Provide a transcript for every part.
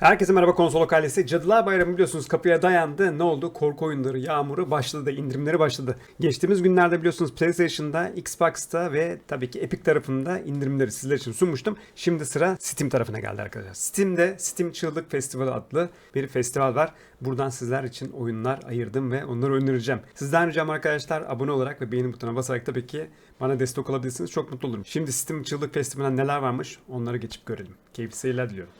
Herkese merhaba konsol ailesi. Cadılar Bayramı biliyorsunuz kapıya dayandı. Ne oldu? Korku oyunları, yağmuru başladı, indirimleri başladı. Geçtiğimiz günlerde biliyorsunuz PlayStation'da, Xbox'ta ve tabii ki Epic tarafında indirimleri sizler için sunmuştum. Şimdi sıra Steam tarafına geldi arkadaşlar. Steam'de Steam Çığlık Festivali adlı bir festival var. Buradan sizler için oyunlar ayırdım ve onları önereceğim. Sizden ricam arkadaşlar abone olarak ve beğeni butonuna basarak tabii ki bana destek olabilirsiniz. Çok mutlu olurum. Şimdi Steam Çığlık Festivali'nde neler varmış onları geçip görelim. Keyifli seyirler diliyorum.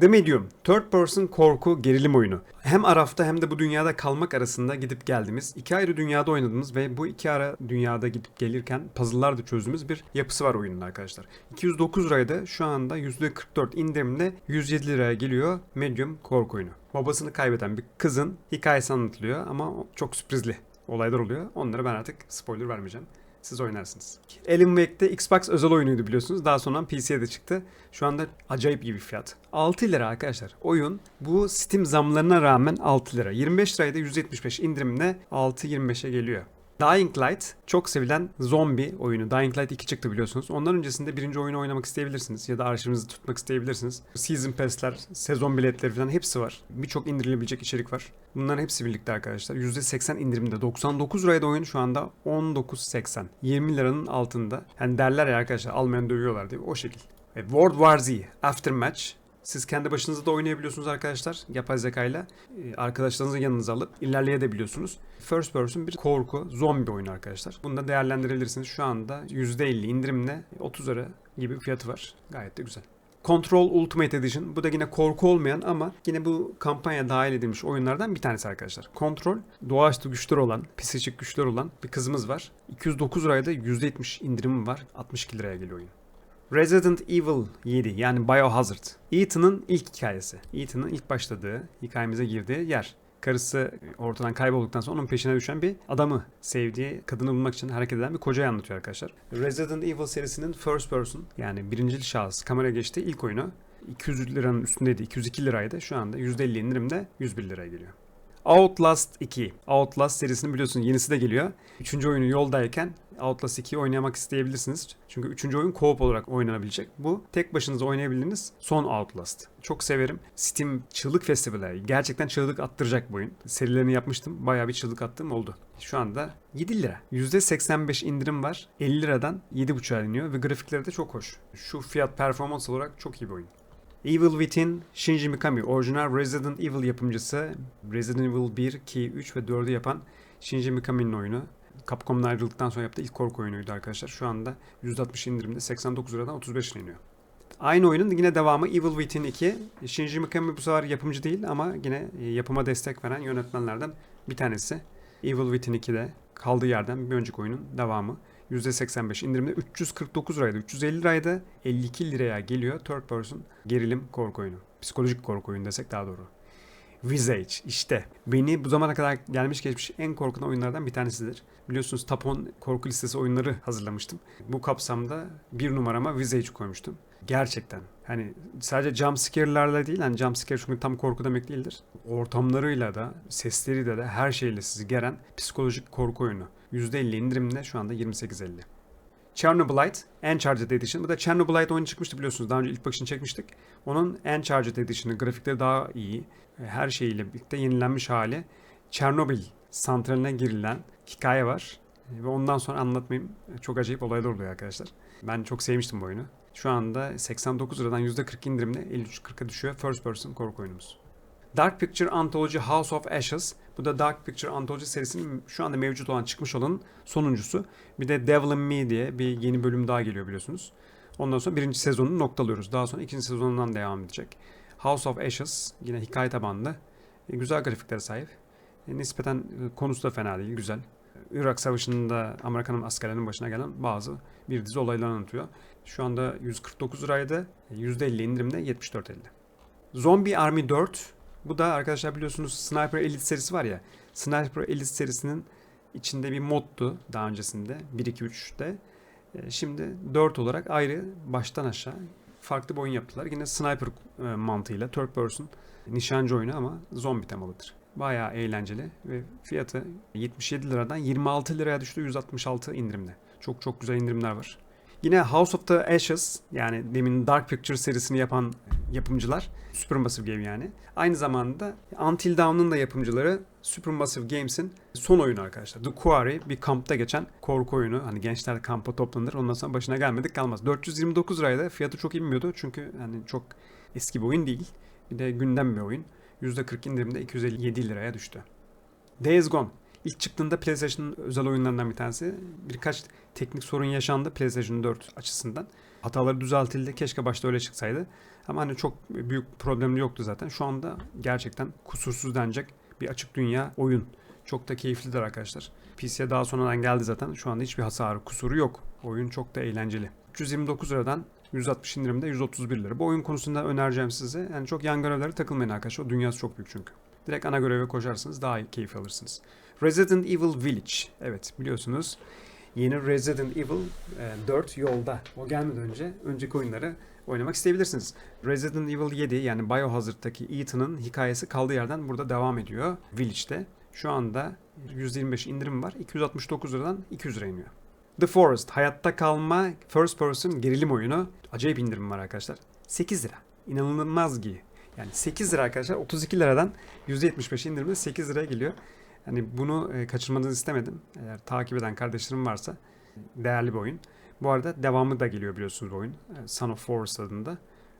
The Medium, third person korku gerilim oyunu. Hem Araf'ta hem de bu dünyada kalmak arasında gidip geldiğimiz, iki ayrı dünyada oynadığımız ve bu iki ara dünyada gidip gelirken puzzle'lar da çözdüğümüz bir yapısı var oyunun arkadaşlar. 209 liraya da şu anda %44 indirimle 107 liraya geliyor Medium korku oyunu. Babasını kaybeden bir kızın hikayesi anlatılıyor ama çok sürprizli olaylar oluyor. Onları ben artık spoiler vermeyeceğim siz oynarsınız. Alan Wake'de Xbox özel oyunuydu biliyorsunuz. Daha sonra PC'ye de çıktı. Şu anda acayip iyi bir fiyat. 6 lira arkadaşlar. Oyun bu Steam zamlarına rağmen 6 lira. 25 liraydı 175 indirimle 6.25'e geliyor. Dying Light çok sevilen zombi oyunu. Dying Light 2 çıktı biliyorsunuz. Ondan öncesinde birinci oyunu oynamak isteyebilirsiniz ya da arşivinizi tutmak isteyebilirsiniz. Season Pass'ler, sezon biletleri falan hepsi var. Birçok indirilebilecek içerik var. Bunların hepsi birlikte arkadaşlar. %80 indirimde. 99 liraya da oyun şu anda 19.80. 20 liranın altında. Yani derler ya arkadaşlar almayan dövüyorlar diye o şekil. Ve World War Z Aftermatch siz kendi başınıza da oynayabiliyorsunuz arkadaşlar. Yapay zekayla e, arkadaşlarınızı yanınıza alıp ilerleyebiliyorsunuz. First person bir korku, zombi oyunu arkadaşlar. Bunu da değerlendirebilirsiniz. Şu anda %50 indirimle 30 lira gibi bir fiyatı var. Gayet de güzel. Control Ultimate Edition. Bu da yine korku olmayan ama yine bu kampanya dahil edilmiş oyunlardan bir tanesi arkadaşlar. Control doğaüstü güçler olan, psikolojik güçler olan bir kızımız var. 209 liraya da %70 indirimi var. 62 liraya geliyor oyun. Resident Evil 7 yani Biohazard. Ethan'ın ilk hikayesi. Ethan'ın ilk başladığı, hikayemize girdiği yer. Karısı ortadan kaybolduktan sonra onun peşine düşen bir adamı, sevdiği kadını bulmak için hareket eden bir kocayı anlatıyor arkadaşlar. Resident Evil serisinin first person yani birincil şahıs kamera geçtiği ilk oyunu 200 liranın üstündeydi. 202 liraydı. Şu anda %50 indirimde 101 liraya geliyor. Outlast 2. Outlast serisinin biliyorsunuz yenisi de geliyor. Üçüncü oyunu yoldayken Outlast 2'yi oynamak isteyebilirsiniz. Çünkü üçüncü oyun co-op olarak oynanabilecek. Bu tek başınıza oynayabildiğiniz son Outlast. Çok severim. Steam çığlık festivali. Gerçekten çığlık attıracak bu oyun. Serilerini yapmıştım. Bayağı bir çığlık attığım oldu. Şu anda 7 lira. %85 indirim var. 50 liradan 7.5'a iniyor ve grafikleri de çok hoş. Şu fiyat performans olarak çok iyi bir oyun. Evil Within, Shinji Mikami, orijinal Resident Evil yapımcısı. Resident Evil 1, 2, 3 ve 4'ü yapan Shinji Mikami'nin oyunu. Capcom'dan ayrıldıktan sonra yaptığı ilk korku oyunuydu arkadaşlar. Şu anda %60 indirimde 89 liradan 35 liraya iniyor. Aynı oyunun yine devamı Evil Within 2. Shinji Mikami bu sefer yapımcı değil ama yine yapıma destek veren yönetmenlerden bir tanesi. Evil Within 2'de kaldığı yerden bir önceki oyunun devamı. %85 indirimde 349 liraydı. 350 liraydı. 52 liraya geliyor third person gerilim korku oyunu. Psikolojik korku oyunu desek daha doğru. Visage işte beni bu zamana kadar gelmiş geçmiş en korkutan oyunlardan bir tanesidir. Biliyorsunuz 10 korku listesi oyunları hazırlamıştım. Bu kapsamda bir numarama Visage koymuştum. Gerçekten hani sadece jump scare'larla değil hani jump scare çünkü tam korku demek değildir. Ortamlarıyla da sesleriyle de her şeyle sizi geren psikolojik korku oyunu. %50 indirimle şu anda 28.50. Chernobylite Encharted Edition. Bu da Chernobylite oyunu çıkmıştı biliyorsunuz. Daha önce ilk bakışını çekmiştik. Onun Encharted Edition'ı grafikleri daha iyi. Her şeyiyle birlikte yenilenmiş hali. Çernobil santraline girilen hikaye var. Ve ondan sonra anlatmayayım. Çok acayip olaylar oluyor arkadaşlar. Ben çok sevmiştim bu oyunu. Şu anda 89 liradan %40 indirimle 53.40'a düşüyor. First person korku oyunumuz. Dark Picture Anthology House of Ashes. Bu da Dark Picture Anthology serisinin şu anda mevcut olan çıkmış olan sonuncusu. Bir de Devil in Me diye bir yeni bölüm daha geliyor biliyorsunuz. Ondan sonra birinci sezonunu noktalıyoruz. Daha sonra ikinci sezonundan devam edecek. House of Ashes yine hikaye tabanlı. E, güzel grafiklere sahip. E, nispeten e, konusu da fena değil, güzel. Irak Savaşı'nda Amerikan askerlerinin başına gelen bazı bir dizi olaylar anlatıyor. Şu anda 149 liraydı. %50 indirimde 74.50. Zombie Army 4 bu da arkadaşlar biliyorsunuz Sniper Elite serisi var ya. Sniper Elite serisinin içinde bir moddu daha öncesinde 1-2-3'te. Şimdi 4 olarak ayrı baştan aşağı farklı bir oyun yaptılar. Yine sniper e, mantığıyla third person nişancı oyunu ama zombi temalıdır. Bayağı eğlenceli ve fiyatı 77 liradan 26 liraya düştü 166 indirimde. Çok çok güzel indirimler var. Yine House of the Ashes yani demin Dark Pictures serisini yapan yapımcılar Supermassive Game yani. Aynı zamanda Until Dawn'un da yapımcıları Supermassive Games'in son oyunu arkadaşlar. The Quarry bir kampta geçen korku oyunu. Hani gençler kampa toplanır. Ondan sonra başına gelmedik kalmaz. 429 liraydı. Fiyatı çok inmiyordu. Çünkü hani çok eski bir oyun değil. Bir de gündem bir oyun. %40 indirimde 257 liraya düştü. Days Gone. İlk çıktığında PlayStation'ın özel oyunlarından bir tanesi. Birkaç teknik sorun yaşandı PlayStation 4 açısından. Hataları düzeltildi. Keşke başta öyle çıksaydı. Ama hani çok büyük problemli yoktu zaten. Şu anda gerçekten kusursuz denecek bir açık dünya oyun. Çok da keyiflidir arkadaşlar. PC'ye daha sonradan geldi zaten. Şu anda hiçbir hasarı, kusuru yok. Oyun çok da eğlenceli. 329 liradan 160 indirimde 131 lira. Bu oyun konusunda önereceğim size. Yani çok yan görevlere takılmayın arkadaşlar. O dünyası çok büyük çünkü. Direkt ana göreve koşarsınız daha iyi keyif alırsınız. Resident Evil Village. Evet biliyorsunuz yeni Resident Evil e, 4 yolda. O gelmeden önce önceki oyunları oynamak isteyebilirsiniz. Resident Evil 7 yani Biohazard'daki Ethan'ın hikayesi kaldığı yerden burada devam ediyor Village'de. Şu anda 125 indirim var. 269 liradan 200 lira iniyor. The Forest hayatta kalma first person gerilim oyunu. Acayip indirim var arkadaşlar. 8 lira. İnanılmaz gi. Yani 8 lira arkadaşlar 32 liradan %75 indirimde 8 liraya geliyor. Hani bunu e, kaçırmanızı istemedim. Eğer takip eden kardeşlerim varsa değerli bir oyun. Bu arada devamı da geliyor biliyorsunuz bu oyun. E, Son of Forest adında.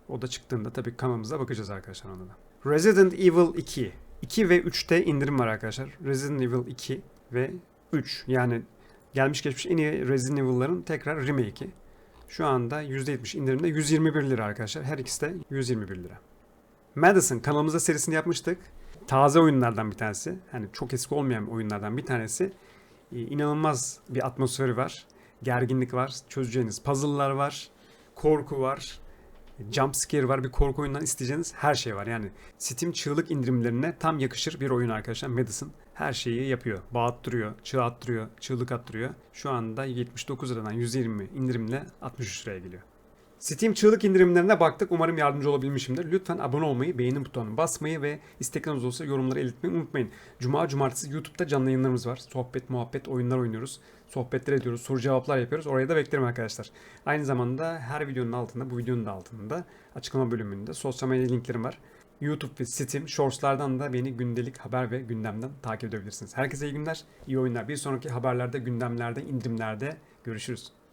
O da çıktığında tabii kanalımıza bakacağız arkadaşlar ona da. Resident Evil 2. 2 ve 3'te indirim var arkadaşlar. Resident Evil 2 ve 3. Yani gelmiş geçmiş en iyi Resident Evil'ların tekrar remake'i. Şu anda %70 indirimde 121 lira arkadaşlar. Her ikisi de 121 lira. Madison kanalımızda serisini yapmıştık. Taze oyunlardan bir tanesi. Hani çok eski olmayan oyunlardan bir tanesi. Ee, inanılmaz bir atmosferi var. Gerginlik var. Çözeceğiniz puzzle'lar var. Korku var. Jump scare var. Bir korku oyundan isteyeceğiniz her şey var. Yani Steam çığlık indirimlerine tam yakışır bir oyun arkadaşlar. Madison her şeyi yapıyor. Bağıttırıyor, çığ attırıyor, çığlık attırıyor. Şu anda 79 liradan 120 indirimle 63 liraya geliyor. Steam çığlık indirimlerine baktık. Umarım yardımcı olabilmişimdir. Lütfen abone olmayı, beğeni butonuna basmayı ve istekleriniz olursa yorumları iletmeyi unutmayın. Cuma, cumartesi YouTube'da canlı yayınlarımız var. Sohbet, muhabbet, oyunlar oynuyoruz. Sohbetler ediyoruz, soru cevaplar yapıyoruz. Oraya da beklerim arkadaşlar. Aynı zamanda her videonun altında, bu videonun da altında açıklama bölümünde sosyal medya linklerim var. YouTube ve Steam Shorts'lardan da beni gündelik haber ve gündemden takip edebilirsiniz. Herkese iyi günler, iyi oyunlar. Bir sonraki haberlerde, gündemlerde, indirimlerde görüşürüz.